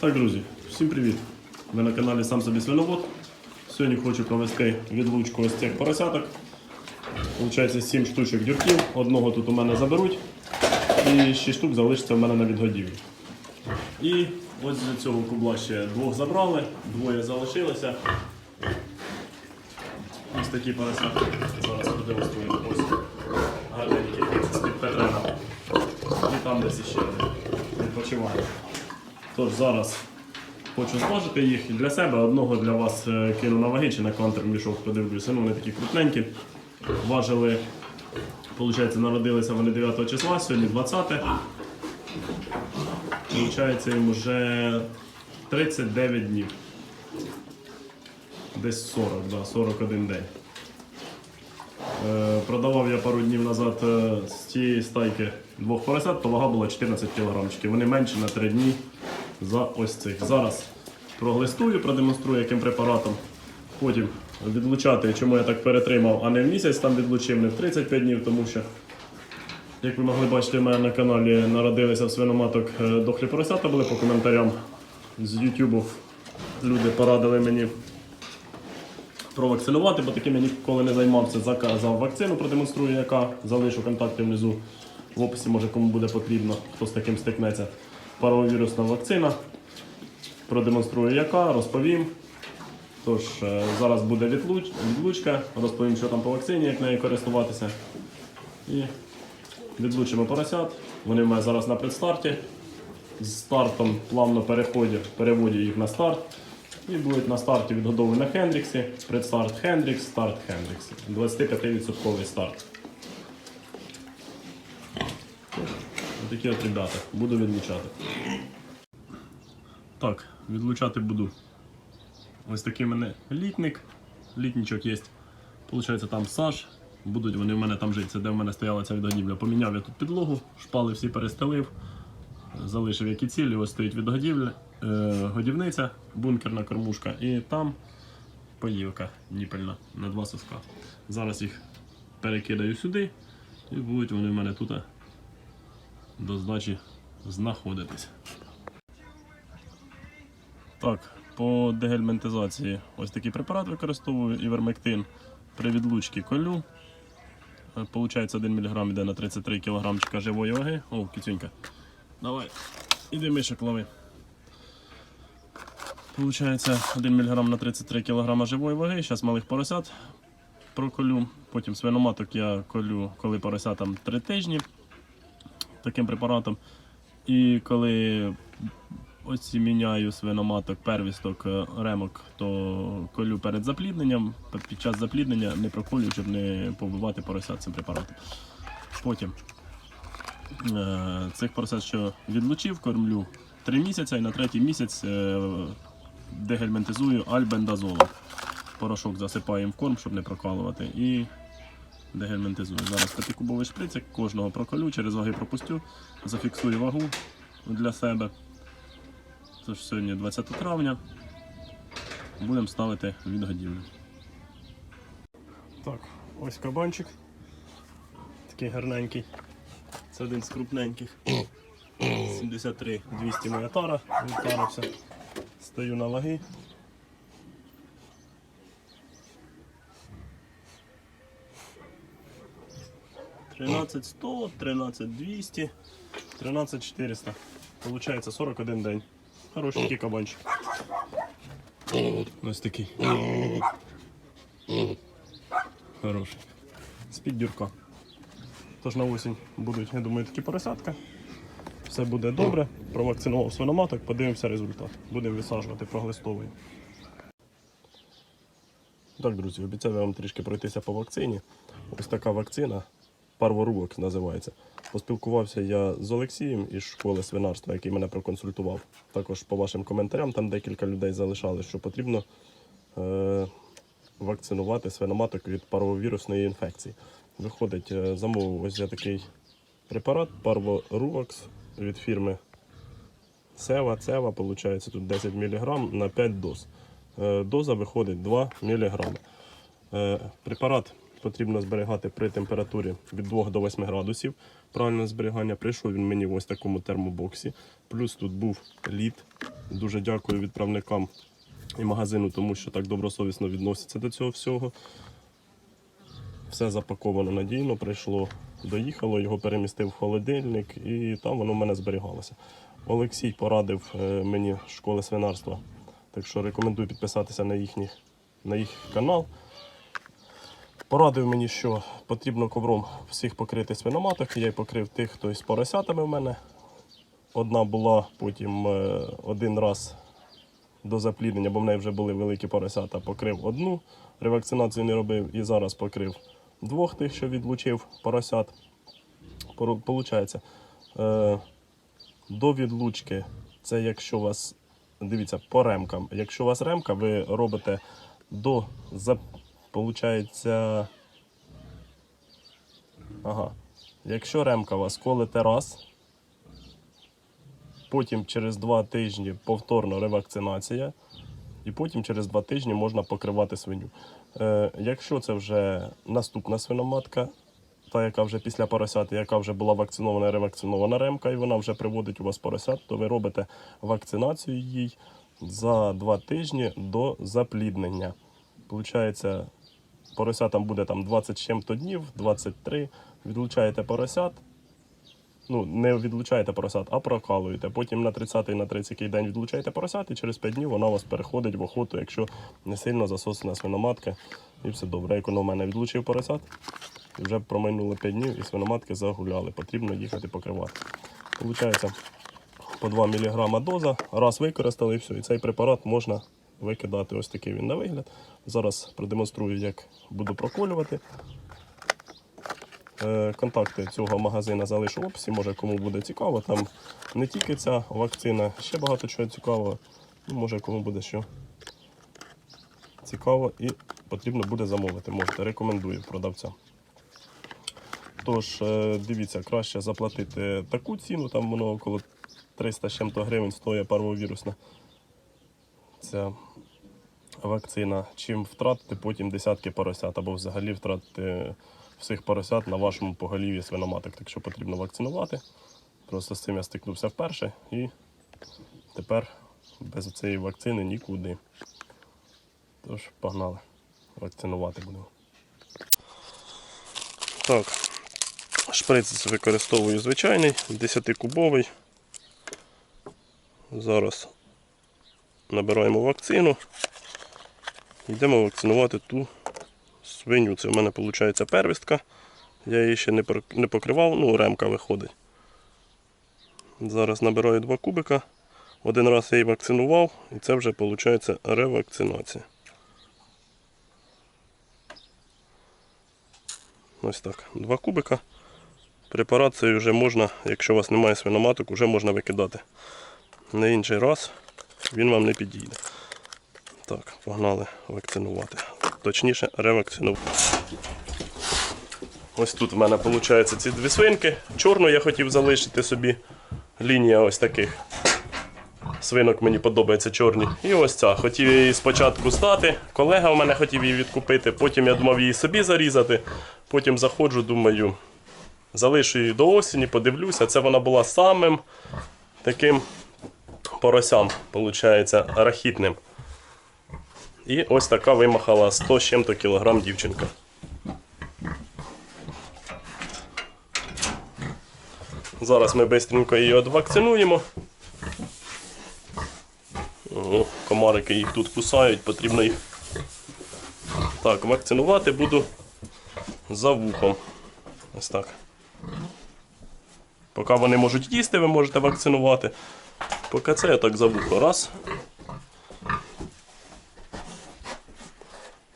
Так, друзі, всім привіт! Ви на каналі Сам собі свиновод. Сьогодні хочу провести відлучку ось цих поросяток. Получається 7 штучок дюрків. Одного тут у мене заберуть. І 6 штук залишиться у мене на відгодівлі. І ось з цього кубла ще двох забрали, двоє залишилося. Ось такі поросятки. Зараз продемонструю. Ось гарненькі з-під Петрена. І там десь ще один відпочиває. Тож зараз хочу зважити їх і для себе, одного для вас е, кину на ваги чи на контрмішок подивлюся. Ну, вони такі крупненькі. Важили, виходить, народилися вони 9 числа, сьогодні 20. Получається їм вже 39 днів. Десь 40, да, 41 день. Е, Продавав я пару днів назад е, з цієї стайки двох поросят, то вага була 14 кг. Вони менші на 3 дні за ось цих. Зараз проглистую, продемонструю яким препаратом. Потім відлучати, чому я так перетримав, а не в місяць там відлучив, не в 35 днів, тому що, як ви могли бачити, у мене на каналі народилися в свиноматок е, дохлі поросята були по коментарям з YouTube. Люди порадили мені провакцинувати, бо таким я ніколи не займався. Заказав вакцину, продемонструю, яка залишу контакти внизу в описі, може кому буде потрібно, хто з таким стикнеться. Паровірусна вакцина. Продемонструю, яка, розповім. Тож, е, зараз буде відлучка, розповім, що там по вакцині, як нею користуватися. І відлучимо поросят. Вони в мене зараз на предстарті. З стартом плавно переходю, переводю їх на старт. І будуть на старті відгодовані на Хендріксі. Предстарт Хендрікс, старт Хендрікс. 25% старт. Такі от ребята. Буду відлучати. Так, відлучати буду. Ось такий в мене літник. Літничок є. Получається там саж. Будуть вони в мене там жити. Це де в мене стояла ця відгодівля. Поміняв я тут підлогу, шпали всі перестелив. Залишив які цілі, ось стоїть відгодівля, е, годівниця, бункерна кормушка і там поївка ніпельна на два соска. Зараз їх перекидаю сюди і будуть вони в мене тут до здачі знаходитись. Так, по дегельментизації ось такий препарат використовую івермектин при відлучці колю. Е, Получається 1 мг йде на 33 кг живої ваги. О, кицюнька. Давай, іди мишок лови. Получається 1 мг на 33 кг живої ваги. Зараз малих поросят проколю. Потім свиноматок я колю, коли поросятам 3 тижні таким препаратом. І коли оці міняю свиноматок, первісток, е, ремок, то колю перед заплідненням. Під час запліднення не проколю, щоб не побивати поросят цим препаратом. Потім Е, Цих поросят, що відлучив, кормлю 3 місяці і на третій місяць е, дегельментизую альбендазолом. Порошок засипаємо в корм, щоб не прокалувати. І дегельментизую. Зараз п'ятикубовий шприцик, кожного проколю, через ваги пропустю, зафіксую вагу для себе. Тож сьогодні 20 травня. Будемо ставити відгодівлю. Так, ось кабанчик. Такий гарненький. Це один з крупненьких. 73 200 моя тара, відтарився. Стою на ваги. Тринадцять сто, тринадцять двісті, тринадцять чотириста. Получається 41 день. Хороший такий кабанчик. Ось такий. Хороший. З-під. Тож на осінь будуть, я думаю, такі поросятка. Все буде добре. Провакцинував свиноматок, подивимося результат. Будемо висаджувати, проглистовуємо. Так, друзі, обіцяю вам трішки пройтися по вакцині. Ось така вакцина, парворубок називається. Поспілкувався я з Олексієм із школи свинарства, який мене проконсультував. Також по вашим коментарям там декілька людей залишали, що потрібно е- вакцинувати свиноматок від паровірусної інфекції. Виходить, е, замовив ось я такий препарат Parvorуваx від фірми Сева. Цева, виходить, тут 10 мг на 5 доз. Е, Доза виходить 2 мг. Е, Препарат потрібно зберігати при температурі від 2 до 8 градусів. Правильне зберігання прийшов він мені в ось такому термобоксі. Плюс тут був лід Дуже дякую відправникам і магазину, тому що так добросовісно відносяться до цього всього. Все запаковано надійно, прийшло, доїхало, його перемістив в холодильник і там воно в мене зберігалося. Олексій порадив е, мені школи свинарства, так що рекомендую підписатися на, їхній, на їх канал. Порадив мені, що потрібно ковром всіх покрити свиноматок. Я й покрив тих, хто із поросятами в мене. Одна була, потім е, один раз до запліднення, бо в неї вже були великі поросята, покрив одну, ревакцинацію не робив і зараз покрив двох тих, що відлучив поросят. Получається, е, до відлучки, це якщо у вас, дивіться, по ремкам. Якщо у вас ремка, ви робите до, получається, ага. Якщо ремка вас колите раз, потім через два тижні повторно ревакцинація, і потім через два тижні можна покривати свиню. Е, якщо це вже наступна свиноматка, та яка вже після поросят, яка вже була вакцинована і ревакцинована ремка, і вона вже приводить у вас поросят, то ви робите вакцинацію їй за два тижні до запліднення. Получається, поросятам буде там 20 чим-то днів, 23. Відлучаєте поросят, ну, не відлучаєте поросят, а прокалуєте. Потім на 30-й, на 30-й день відлучаєте поросят, і через 5 днів вона у вас переходить в охоту, якщо не сильно засосана свиноматка, і все добре. Як мене відлучив поросят, і вже промайнуло 5 днів і свиноматки загуляли. Потрібно їхати покривати. Получається по 2 мг доза, раз використали і все. І цей препарат можна викидати. Ось такий він на вигляд. Зараз продемонструю, як буду проколювати. Е, Контакти цього магазина залишу в описі, може кому буде цікаво. Там не тільки ця вакцина, ще багато чого цікавого. Ну, може кому буде що цікаво і потрібно буде замовити. Можете, рекомендую продавцям. Тож, е, дивіться, краще заплатити таку ціну, там воно около 300 з чим-то гривень стоїть парвовірусна ця вакцина, чим втратити потім десятки поросят, або взагалі втратити всіх поросят на вашому поголів'ї свиноматок. Так що потрібно вакцинувати. Просто з цим я стикнувся вперше і тепер без цієї вакцини нікуди. Тож, погнали. Вакцинувати будемо. Так, шприц використовую звичайний, 10-кубовий. Зараз набираємо вакцину. Йдемо вакцинувати ту свиню. Це в мене виходить первістка. Я її ще не покривав, ну, ремка виходить. Зараз набираю два кубика. Один раз я її вакцинував, і це вже виходить ревакцинація. Ось так. Два кубика. Препарат вже можна, якщо у вас немає свиноматок, вже можна викидати. На інший раз він вам не підійде. Так, погнали вакцинувати. Точніше, ревакцинувати. Ось тут в мене виходить ці дві свинки. Чорну я хотів залишити собі. Лінія ось таких. Свинок мені подобається чорні. І ось ця. Хотів її спочатку стати. Колега в мене хотів її відкупити. Потім я думав її собі зарізати. Потім заходжу, думаю, залишу її до осені, подивлюся. Це вона була самим таким поросям, виходить, рахітним. І ось така вимахала 100 з чим-то кілограм дівчинка. Зараз ми швидко її відвакцинуємо. О, комарики їх тут кусають, потрібно їх. Так, вакцинувати буду за вухом. Ось так. Поки вони можуть їсти, ви можете вакцинувати. Поки це я так за. Раз.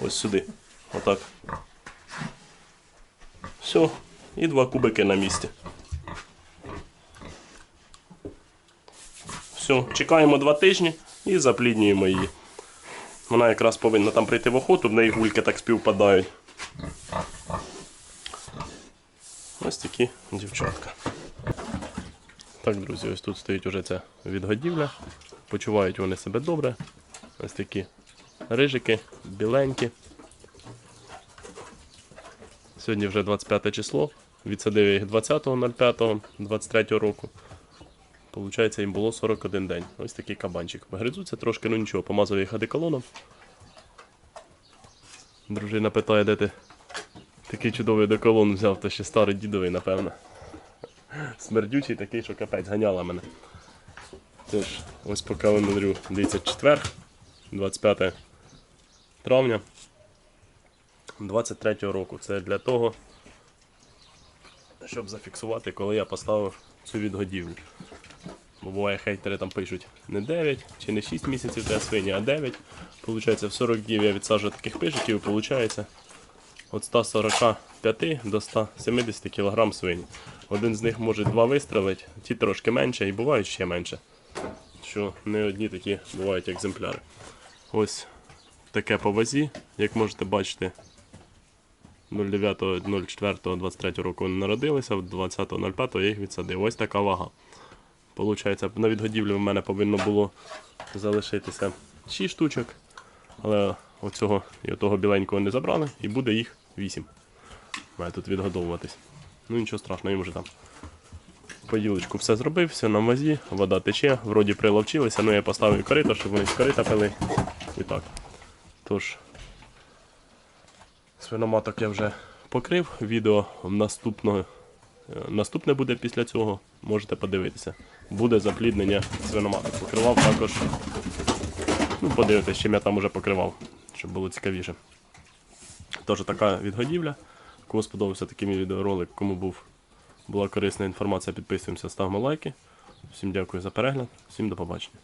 Ось сюди. Отак. Все. І два кубики на місці. Все, чекаємо два тижні і запліднюємо її. Вона якраз повинна там прийти в охоту, в неї гульки так співпадають. Ось такі дівчатка. Так, друзі, ось тут стоїть уже ця відгодівля. Почувають вони себе добре. Ось такі рижики, біленькі. Сьогодні вже 25 число. Відсадив я їх 20.05.23 року. Получається, їм було 41 день. Ось такий кабанчик. Гризуться трошки, ну нічого, помазав їх адеколоном. Дружина питає, де ти такий чудовий одеколон взяв, то ще старий дідовий, напевно. Смердючий такий, що капець ганяла мене. Тож, ось по календарю, дивіться, четвер, 25 травня 23-го року. Це для того, щоб зафіксувати, коли я поставив цю відгодівлю. Бо буває хейтери там пишуть не 9 чи не 6 місяців для свині, а 9. Получається, в 40 днів я відсаджую таких пишиків і виходить від 145 до 170 кг свині. Один з них може два вистрелити, ті трошки менше і бувають ще менше. Що не одні такі бувають екземпляри. Ось таке по вазі, як можете бачити. 09.04.23 року вони народилися, 20.05 я їх відсадив. Ось така вага. Получається, на відгодівлі в мене повинно було залишитися 6 штучок, але оцього і того біленького не забрали, і буде їх 8. Має тут відгодовуватись. Ну нічого страшного, їм вже там. Поділочку все зробив, все на мазі, вода тече, вроді приловчилися, ну я поставив корито, щоб вони з корита пили. І так. Тож, свиноматок я вже покрив. Відео наступного, е, наступне буде після цього. Можете подивитися. Буде запліднення свиноматок. Покривав також. Ну, подивитися, чим я там уже покривав, щоб було цікавіше. Тож така відгодівля. Кому сподобався такий мій відеоролик, кому був, була корисна інформація, підписуємося, ставимо лайки. Всім дякую за перегляд, всім до побачення.